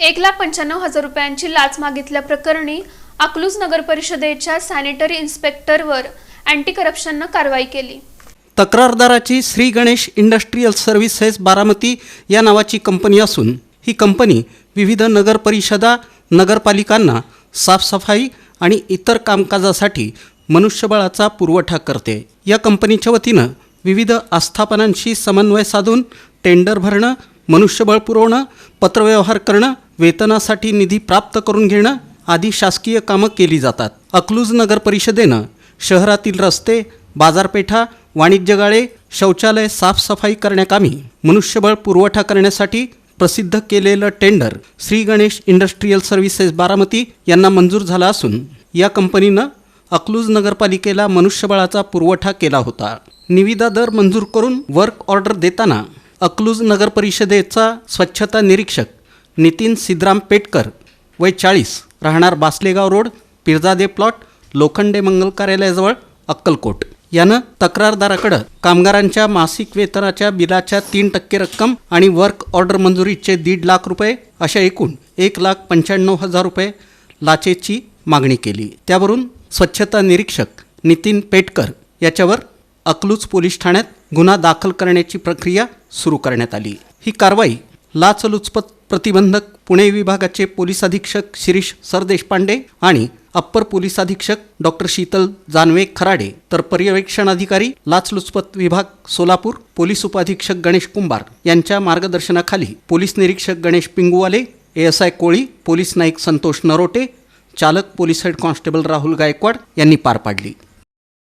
एक लाख पंच्याण्णव हजार रुपयांची लाच मागितल्या प्रकरणी अकलूज नगर परिषदेच्या सॅनिटरी इन्स्पेक्टरवर अँटी करप्शननं कारवाई केली. तक्रारदाराची श्री गणेश इंडस्ट्रीयल सर्व्हिसेस बारामती या नावाची कंपनी असून ही कंपनी विविध नगर परिषदा नगरपालिकांना साफसफाई आणि इतर कामकाजासाठी मनुष्यबळाचा पुरवठा करते. या कंपनीच्या वतीनं विविध आस्थापनांशी समन्वय साधून टेंडर भरणं मनुष्यबळ पुरवणं पत्रव्यवहार करणं वेतनासाठी निधी प्राप्त करून घेणं आदी शासकीय कामं केली जातात. अकलूज नगर परिषदेनं शहरातील रस्ते बाजारपेठा वाणिज्यगाळे शौचालय साफसफाई करण्याकामी मनुष्यबळ पुरवठा करण्यासाठी प्रसिद्ध केलेलं tender Shri Ganesh industrial services Baramati यांना मंजूर झाला असून या कंपनीनं अकलूज नगरपालिकेला मनुष्यबळाचा पुरवठा केला होता. निविदा दर मंजूर करून वर्क ऑर्डर देताना अकलूज नगर परिषदेचा स्वच्छता निरीक्षक नितीन सिद्राम पेटकर वय चाळीस राहणार बासलेगाव रोड पिरजादे प्लॉट लोखंडे मंगल कार्यालयाजवळ अक्कलकोट. यानं तक्रारदाराकडं कामगारांच्या मासिक वेतनाच्या बिलाच्या तीन टक्के रक्कम आणि वर्क ऑर्डर मंजुरीचे दीड लाख रुपये अशा एकूण एक लाख पंच्याण्णव हजार रुपये लाचेची मागणी केली. त्यावरून स्वच्छता निरीक्षक नितीन पेटकर याच्यावर अकलूज पोलीस ठाण्यात गुन्हा दाखल करण्याची प्रक्रिया सुरू करण्यात आली. ही कारवाई लाचलुचपत प्रतिबंधक पुणे विभागाचे पोलीस अधीक्षक शिरीष सरदेशपांडे आणि अप्पर पोलीस अधीक्षक डॉक्टर शीतल जानवे खराडे तर पर्यवेक्षण अधिकारी लाचलुचपत विभाग सोलापूर पोलीस उपाधीक्षक गणेश कुंभार यांच्या मार्गदर्शनाखाली पोलीस निरीक्षक गणेश पिंगुवाले एएसआय कोळी पोलीस नाईक संतोष नरोटे चालक police head constable Rahul Gaikwad यांनी पार पाडली.